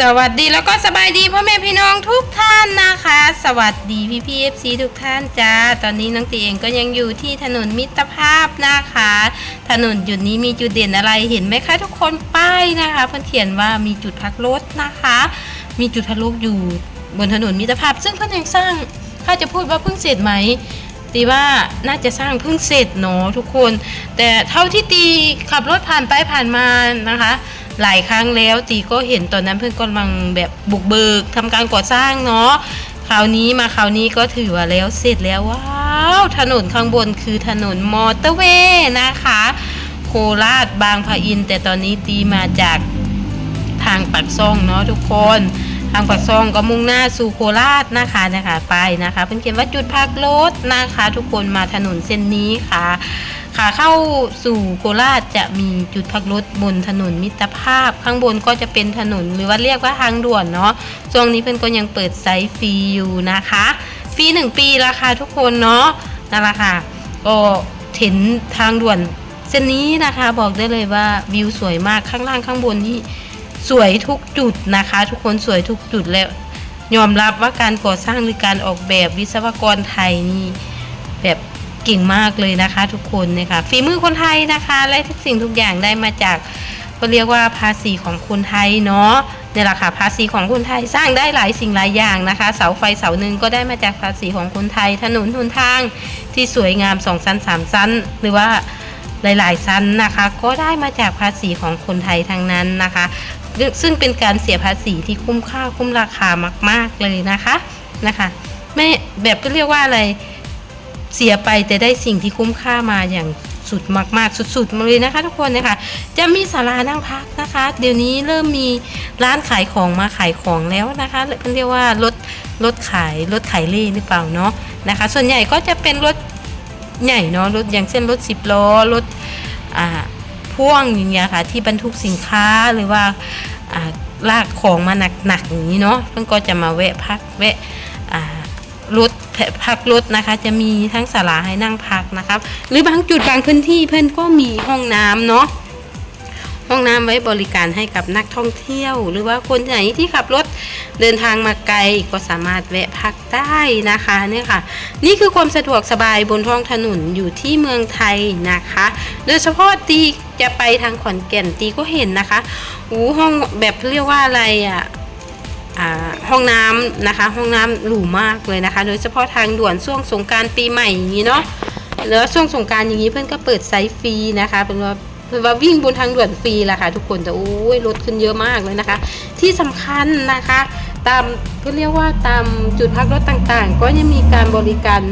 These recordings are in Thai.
สวัสดีแล้วก็สบายดีพ่อแม่พี่น้องทุกท่านนะคะ สวัสดีพี่พีเอฟซีทุกท่านจ้า ตอนนี้น้องตีเองก็ยังอยู่ที่ถนนมิตรภาพนะคะ ถนนจุดนี้มีจุดเด่นอะไรเห็นไหมคะทุกคนป้ายนะคะเพื่อนเขียนว่ามีจุดพักรถนะคะ มีจุดพักรถอยู่บนถนนมิตรภาพ ซึ่งเพื่อนยังสร้างถ้าจะพูดว่าเพิ่งเสร็จไหมตีว่าน่าจะสร้างเพิ่งเสร็จเนาะทุกคน แต่เท่าที่ตีขับรถผ่านไปผ่านมานะคะ หลายครั้งแล้วตีก็เห็นตอนนั้นเพื่อนกำลังแบบบุกเบิกทำการก่อสร้างเนาะคราวนี้มาคราวนี้ก็ถือว่าแล้วเสร็จแล้วว้าวถนนข้างบนคือถนนมอเตอร์เวย์นะคะโคราชบางพะอิน แต่ตอนนี้ตีมาจากทางปักซ่องเนาะทุกคนทางปากซองก็มุ่งหน้าสู่โคราชนะคะนะคะ ไปนะคะเพิ่นเขียนว่าจุดพักรถนะคะ ทุกคนมาถนนเส้นนี้ค่ะ ขาเข้าสู่โคราชจะมีจุดพักรถบนถนนมิตรภาพ ข้างบนก็จะเป็นถนนหรือว่าเรียกว่าทางด่วนเนาะช่วงนี้เพิ่อนก็ยังเปิดไซต์ฟรีอยู่นะคะฟรีหนึ่งปีราคาทุกคนเนาะนั่นแหละค่ะก็เห็นทางด่วนเส้นนี้นะคะบอกได้เลยว่าวิวสวยมากข้างล่างข้างบนนี่สวยทุกจุดนะคะ ทุกคนสวยทุกจุดแล้วยอมรับว่าการก่อสร้างหรือการออกแบบวิศวกรไทยนี่แบบ เก่งมากเลยนะคะ ทุกคนนะคะฝีมือคนไทยนะคะ และทุกสิ่งทุกอย่างได้มาจากก็เรียกว่าภาษีของคนไทยเนาะนี่แหละค่ะภาษีของคนไทยสร้างได้หลายสิ่งหลายอย่างนะคะ เสาไฟเสาหนึ่งก็ได้มาจากภาษีของคนไทย ถนนหนทางที่สวยงามสองชั้นสามชั้น หรือว่าหลาย ๆ ชั้นนะคะ ก็ได้มาจากภาษีของคนไทยทั้งนั้นนะคะ ซึ่งเป็นการเสียภาษีที่คุ้มค่าคุ้มราคามาก ๆเลยนะคะนะคะไม่แบบก็เรียกว่าอะไร เสียไปแต่ได้สิ่งที่คุ้มค่ามาอย่างสุดมาก ๆ สุดๆมาเลยนะคะ ทุกคนนะคะจะมีศาลานั่งพักนะคะ เดี๋ยวนี้เริ่มมีร้านขายของมาขายของแล้วนะคะเรียกว่ารถรถขายรถขายเล่หรือเปล่าเนาะนะคะ ส่วนใหญ่ก็จะเป็นรถใหญ่เนาะรถอย่างเช่นรถสิบล้อรถอ่าพ่วงอย่างเงี้ยค่ะที่บรรทุกสินค้าหรือว่าอ่าลากของมาหนักๆอย่างนี้เนาะเพื่อนก็จะมาแวะพักแวะอ่รถ พักรถนะคะ จะมีทั้งศาลาให้นั่งพักนะครับ หรือบางจุดบางพื้นที่เพื่อนก็มีห้องน้ำเนาะห้องน้ำไว้บริการให้กับนักท่องเที่ยว หรือว่าคนไหนที่ขับรถเดินทางมาไกลก็สามารถแวะพักได้นะคะเนี่ยค่ะ นี่คือความสะดวกสบายบนท้องถนนอยู่ที่เมืองไทยนะคะ โดยเฉพาะตีจะไปทางขอนแก่นตีก็เห็นนะคะอู้ห้องแบบเรียกว่าอะไรอะอ่า ห้องน้ำนะคะ ห้องน้ำหรูมากเลยนะคะ โดยเฉพาะทางด่วนช่วงสงการปีใหม่อย่างนี้เนาะแล้วช่วงสงการอย่างนี้เพื่อนก็เปิดไซต์ฟรีนะคะเป็นว่าเป็นว่าวิ่งบนทางด่วนฟรีละค่ะ ทุกคนแต่โอ้ยรถขึ้นเยอะมากเลยนะคะ ที่สำคัญนะคะ ตามก็เรียกว่าตามจุดพักรถต่างๆ ก็ยังมีการบริการ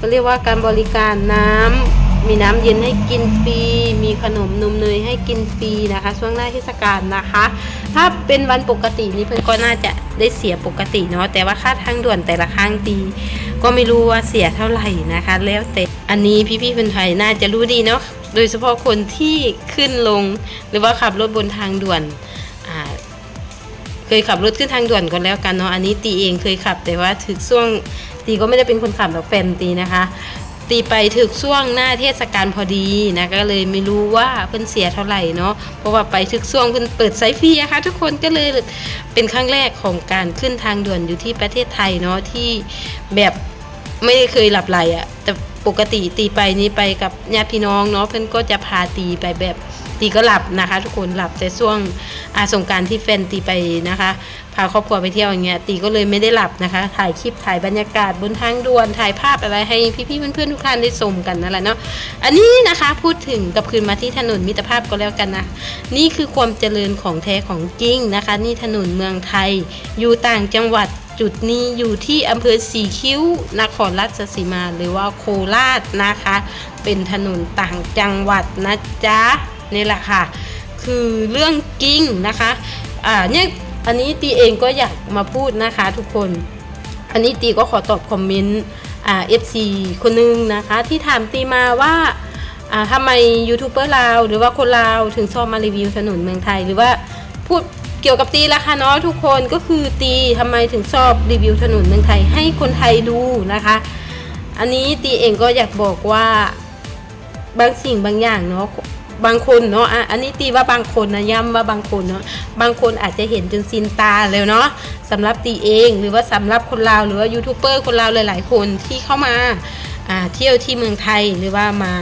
ก็เรียกว่าการบริการน้ำ มีน้ำเย็นให้กินฟรี มีขนมนมเนยให้กินฟรีนะคะ ช่วงหน้าเทศกาลนะคะ ถ้าเป็นวันปกตินี่เพื่อนก็น่าจะได้เสียปกติเนาะ แต่ว่าค่าทางด่วนแต่ละครั้งตีก็ไม่รู้ว่าเสียเท่าไหร่นะคะ แล้วแต่ อันนี้พี่ๆคนไทยน่าจะรู้ดีเนาะ โดยเฉพาะคนที่ขึ้นลง หรือว่าขับรถบนทางด่วนเคยขับรถขึ้นทางด่วนก่อนแล้วกันเนาะ อันนี้ตีเองเคยขับ แต่ว่าถึกช่วงตีก็ไม่ได้เป็นคนขับหรอกแฟนตีนะคะ ตีไปถึกช่วงหน้าเทศกาลพอดีนะก็เลยไม่รู้ว่าเพิ่นเสียเท่าไหร่เนาะเพราะว่าไปถึกช่วงเพิ่นเปิดไซฟรีนะคะ ทุกคนก็เลยเป็นครั้งแรกของการขึ้นทางด่วนอยู่ที่ประเทศไทยเนาะที่แบบไม่ได้เคยหลับไหลอะแต่ปกติตีไปนี้ไปกับญาติพี่น้องเนาะเพิ่นก็จะพาตีไปแบบตีก็หลับนะคะ ทุกคนหลับแต่ช่วงอาสงการที่แฟนตีไปนะคะ พาครอบครัวไปเที่ยวอย่างเงี้ยตีก็เลยไม่ได้หลับนะคะ ถ่ายคลิปถ่ายบรรยากาศบนทางด่วนถ่ายภาพอะไรให้พี่ๆเพื่อนๆทุกท่านได้ชมกันนั่นแหละเนาะอันนี้นะคะพูดถึงกับคืนมาที่ถนนมิตรภาพก็แล้วกันนะ นี่คือความเจริญของแท้ของจริงนะคะ นี่ถนนเมืองไทย อยู่ต่างจังหวัดจุดนี้อยู่ที่อำเภอสีคิ้วนครราชสีมาหรือว่าโคราชนะคะ เป็นถนนต่างจังหวัดนะจ๊ะ นี่แหละค่ะ คือเรื่องจริงนะคะอ่าเนี่ยอันนี้ตีเองก็อยากมาพูดนะคะทุกคน อันนี้ตีก็ขอตอบคอมเมนต์อ่าเอฟซีคนนึงนะคะ ที่ถามตีมาว่าอ่าทำไมยูทูบเบอร์ลาวหรือว่าคนลาวถึงชอบมารีวิวถนนเมืองไทย หรือว่าพูดเกี่ยวกับตีละคะเนาะทุกคนก็คือตีทำไมถึงชอบรีวิวถนนเมืองไทยให้คนไทยดูนะคะ อันนี้ตีเองก็อยากบอกว่าบางสิ่งบางอย่างเนาะ บางคนเนาะอะอันนี้ตีว่าบางคนนะย้ำว่าบางคนเนาะบางคนอาจจะเห็นจนซินตาเลยเนาะสำหรับตีเองหรือว่าสำหรับคนลาวหรือว่ายูทูบเบอร์คนลาวหลาย ๆ คนที่เข้ามาอ่าเที่ยวที่เมืองไทยหรือว่ามา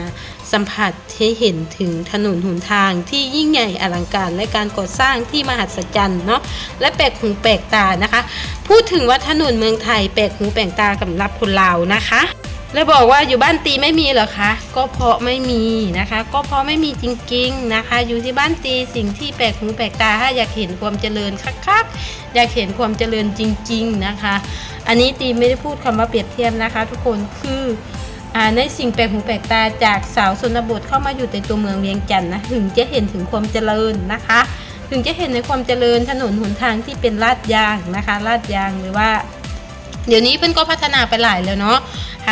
สัมผัสให้เห็นถึงถนนหนทางที่ยิ่งใหญ่อลังการและการก่อสร้างที่มหัศจรรย์เนาะและแปลกหูแปลกตานะคะ พูดถึงว่าถนนเมืองไทยแปลกหูแปลกตากับรับคนลาวนะคะ แล้วบอกว่าอยู่บ้านตีไม่มีเหรอคะ ก็เพราะไม่มีนะคะ ก็เพราะไม่มีจริงๆนะคะ อยู่ที่บ้านตีสิ่งที่แปลกหูแปลกตาถ้าอยากเห็นความเจริญคักๆ อยากเห็นความเจริญจริง ๆนะคะ อันนี้ตีไม่ได้พูดคำว่าเปรียบเทียบนะคะ ทุกคนคืออ่าในสิ่งแปลกหูแปลกตาจากสาวชนบทเข้ามาอยู่ในตัวเมืองเวียงจันทร์นะถึงจะเห็นถึงความเจริญนะคะ ถึงจะเห็นในความเจริญถนนหนทางที่เป็นลาดยางนะคะลาดยางหรือว่า เดี๋ยวนี้เพิ่นก็พัฒนาไปหลายแล้วเนาะ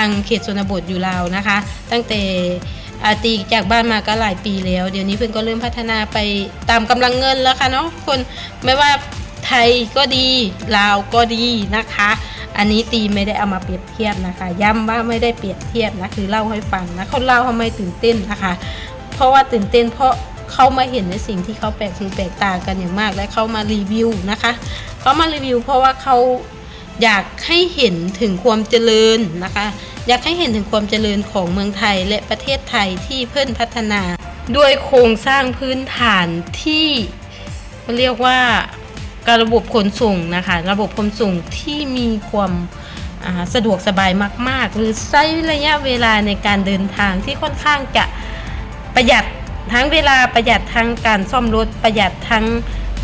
างเขตชนบทอยู่ลาวนะคะ ตั้งแต่อาตีจากบ้านมาก็หลายปีแล้ว เดี๋ยวนี้เพิ่อนก็เริ่มพัฒนาไปตามกำลังเงินแล้วค่ะเนาะคนไม่ว่าไทยก็ดีลาวก็ดีนะคะ อันนี้ตีไม่ได้เอามาเปรียบเทียบนะคะ ย้ำว่าไม่ได้เปรียบเทียบนะคือเล่าให้ฟังนะคนเล่าทำไมตื่นเต้นนะคะ เพราะว่าตื่นเต้นเพราะเขามาเห็นในสิ่งที่เขาแปลกหูแปลกตากันอย่างมาก และเขามารีวิวนะคะเขามารีวิว เพราะว่าเขา อยากให้เห็นถึงความเจริญนะคะ อยากให้เห็นถึงความเจริญของเมืองไทยและประเทศไทยที่เพิ่นพัฒนา ด้วยโครงสร้างพื้นฐานที่เรียกว่าการระบบขนส่งนะคะ ระบบขนส่งที่มีความาสะดวกสบายมาก ๆ หรือใช้ระยะเวลาในการเดินทางที่ค่อนข้างจะประหยัดทั้งเวลาประหยัดทั้งการซ่อมรถประหยัดทั้ง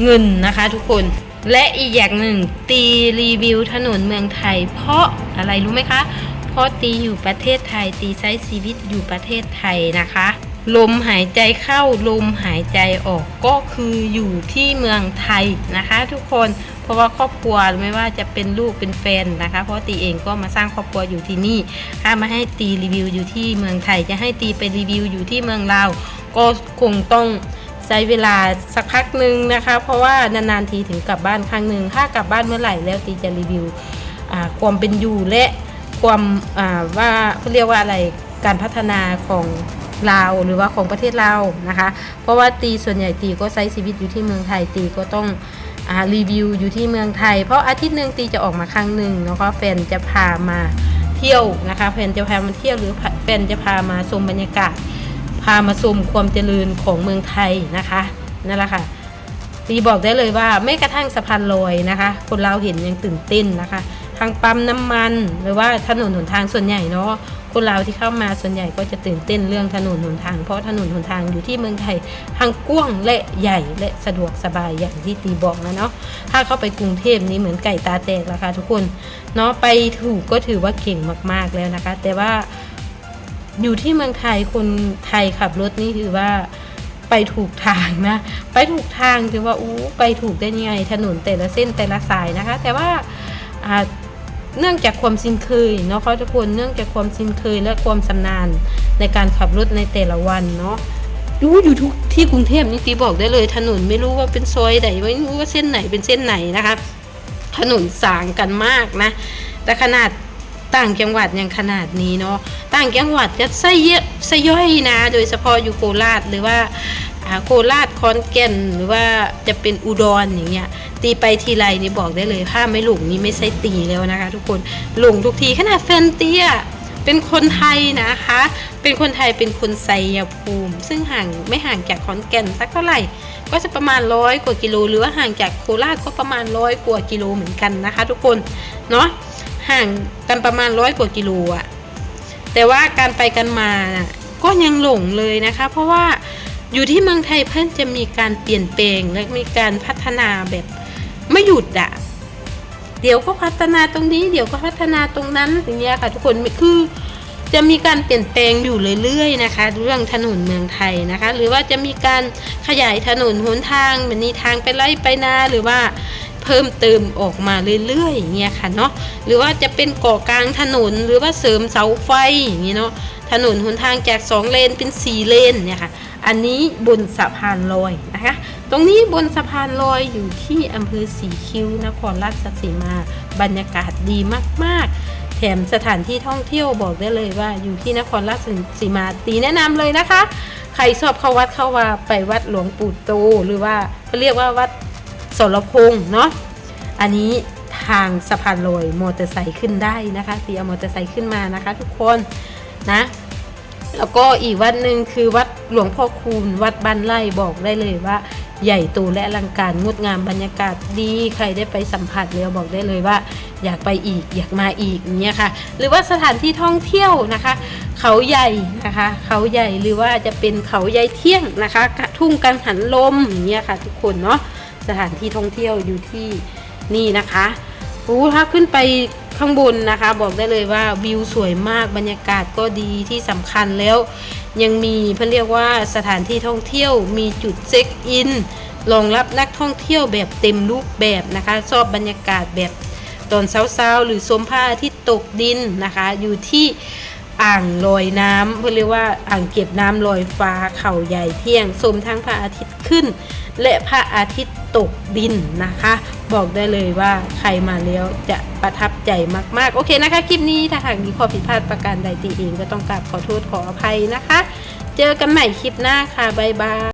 เงินนะคะทุกคน และอีกอย่างหนึ่งตีรีวิวถนนเมืองไทย เพราะอะไรรู้ไหมคะ เพราะตีอยู่ประเทศไทย ตีใช้ชีวิตอยู่ประเทศไทยนะคะ ลมหายใจเข้าลมหายใจออกก็คืออยู่ที่เมืองไทยนะคะ ทุกคนเพราะว่าครอบครัวไม่ว่าจะเป็นลูกเป็นแฟนนะคะ เพราะตีเองก็มาสร้างครอบครัวอยู่ที่นี่ถ้ามาให้ตีรีวิวอยู่ที่เมืองไทย จะให้ตีไปรีวิวอยู่ที่เมืองลาวก็คงต้อง ใช้เวลาสักพักหนึ่งนะคะ เพราะว่านานๆทีถึงกลับบ้านครั้งหนึ่งถ้ากลับบ้านเมื่อไหร่แล้วตีจะรีวิวความเป็นอยู่และความาว่าเขาเรียกว่าอะไรการพัฒนาของลาวหรือว่าของประเทศลาวนะคะ เพราะว่าตีส่วนใหญ่ตีก็ใช้ชีวิตอยู่ที่เมืองไทยตีก็ต้องอรีวิวอยู่ที่เมืองไทย เพราะอาทิตย์หนึ่งตีจะออกมาครั้งหนึ่งแล้วก็แฟนจะพามาเที่ยวนะคะแฟนจะพามาเที่ยวหรือแฟนจะพามาชมบรรยากาศ พามาชมความเจริญของเมืองไทยนะคะนั่นแหละค่ะตีบอกได้เลยว่าไม่กระทั่งสะพานลอยนะคะ คนเราเห็นยังตื่นเต้นนะคะ ทางปั๊มน้ำมันหรือว่าถนนหนทางส่วนใหญ่เนาะคนเราที่เข้ามาส่วนใหญ่ก็จะตื่นเต้นเรื่องถนนหนทาง เพราะถนนหนทางอยู่ที่เมืองไทยทางกว้างและใหญ่และสะดวกสบายอย่างที่ตีบอกนะเนาะถ้าเข้าไปกรุงเทพนี่เหมือนไก่ตาแตกแล้วค่ะทุกคนเนาะไปถูกก็ถือว่าเก่งมากๆแล้วนะคะ แต่ว่า อยู่ที่เมืองไทยคนไทยขับรถนี่ถือว่าไปถูกทางนะ ไปถูกทางถือว่าอู้ไปถูกได้ยังไงถนนแต่ละเส้นแต่ละสายนะคะ แต่ว่าเนื่องจากความชินเคยเนาะเขาทุกคนเนื่องจากความชินเคยและความชำนาญในการขับรถในแต่ละวันเนาะดูอยู่ทุกที่กรุงเทพนี่ตีบอกได้เลยถนนไม่รู้ว่าเป็นซอยไหนไม่รู้ว่าเส้นไหนเป็นเส้นไหนนะคะถนนสางกันมากนะแต่ขนาด ต่างจังหวัดอย่างขนาดนี้เนาะต่างจังหวัดจะไส้เยอะไส้ย่อยนะ โดยเฉพาะอยู่โคราชหรือว่าโคราชคอนแก่นหรือว่าจะเป็นอุดรอย่างเงี้ยตีไปทีไรนี่บอกได้เลยถ้าไม่หลงนี่ไม่ใช่ตีแล้วนะคะ ทุกคนหลงทุกทีขนาดแฟนเตี้ยเป็นคนไทยนะคะ เป็นคนไทยเป็นคนไซยภูมิ ซึ่งห่างไม่ห่างจากขอนแก่นสักเท่าไหร่ ก็จะประมาณร้อยกว่ากิโล หรือว่าห่างจากโคราชก็ประมาณร้อยกว่ากิโลเหมือนกันนะคะ ทุกคน เนาะ ห่างกันประมาณร้อยกว่ากิโลอะแต่ว่าการไปกันมาก็ยังหลงเลยนะคะ เพราะว่าอยู่ที่เมืองไทยเพิ่นจะมีการเปลี่ยนแปลงและมีการพัฒนาแบบไม่หยุดอะเดี๋ยวก็พัฒนาตรงนี้ เดี๋ยวก็พัฒนาตรงนั้นอย่างเงี้ยค่ะ ทุกคนคือจะมีการเปลี่ยนแปลงอยู่เรื่อยๆนะคะ เรื่องถนนเมืองไทยนะคะ หรือว่าจะมีการขยายถนนหนทางเหมันมีทางไปไล่ไปนาหรือว่า เพิ่มเติมออกมาเรื่อยๆอย่างเงี้ยค่ะเนาะหรือว่าจะเป็นก่อกลางถนนหรือว่าเสริมเสาไฟอย่างเงี้ยเนาะถนนหนทางจากสองเลนเป็นสี่เลนเนี่ยค่ะอันนี้บนสะพานลอยนะคะ ตรงนี้บนสะพานลอยอยู่ที่อำเภอสีคิ้วนครราชสีมา บรรยากาศดีมาก ๆ แถมสถานที่ท่องเที่ยวบอกได้เลยว่า อยู่ที่นครราชสีมาตีแนะนำเลยนะคะ ใครชอบเข้าวัดเข้าว่าไปวัดหลวงปู่โตหรือว่าเขาเรียกว่าวัด สรพงษ์เนาะอันนี้ทางสะพานลอยมอเตอร์ไซค์ขึ้นได้นะคะตีเอามอเตอร์ไซค์ขึ้นมานะคะ ทุกคนนะแล้วก็อีกวัดหนึ่งคือวัดหลวงพ่อคูณวัดบ้านไร่บอกได้เลยว่า ใหญ่โตและอลังการงดงามบรรยากาศดีใครได้ไปสัมผัสแล้วบอกได้เลยว่า อยากไปอีกอยากมาอีกเงี้ยค่ะ หรือว่าสถานที่ท่องเที่ยวนะคะ เขาใหญ่นะคะ เขาใหญ่หรือว่าจะเป็นเขาใหญ่เที่ยงนะคะกระทุ่งกังหันลมเงี้ยค่ะ ทุกคนเนาะ สถานที่ท่องเที่ยวอยู่ที่นี่นะคะโอ้ถ้าขึ้นไปข้างบนนะคะ บอกได้เลยว่าวิวสวยมากบรรยากาศก็ดีที่สำคัญแล้ว ยังมีเพื่อเรียกว่าสถานที่ท่องเที่ยวมีจุดเช็คอินรองรับนักท่องเที่ยวแบบเต็มรูปแบบนะคะชอบบรรยากาศแบบตอนเช้าๆหรือชมพระอาทิตย์ตกดินนะคะ อยู่ที่อ่างลอยน้ำเพื่อเรียกว่าอ่างเก็บน้ำลอยฟ้าเขาใหญ่เที่ยงชมทั้งพระอาทิตย์ขึ้น และพระอาทิตย์ ตกดินนะคะ บอกได้เลยว่าใครมาแล้วจะประทับใจมากๆ โอเคนะคะ คลิปนี้ถ้าหากมีข้อผิดพลาดประการใดตีเองก็ต้องกราบขอโทษขออภัยนะคะ เจอกันใหม่คลิปหน้าค่ะบ๊ายบาย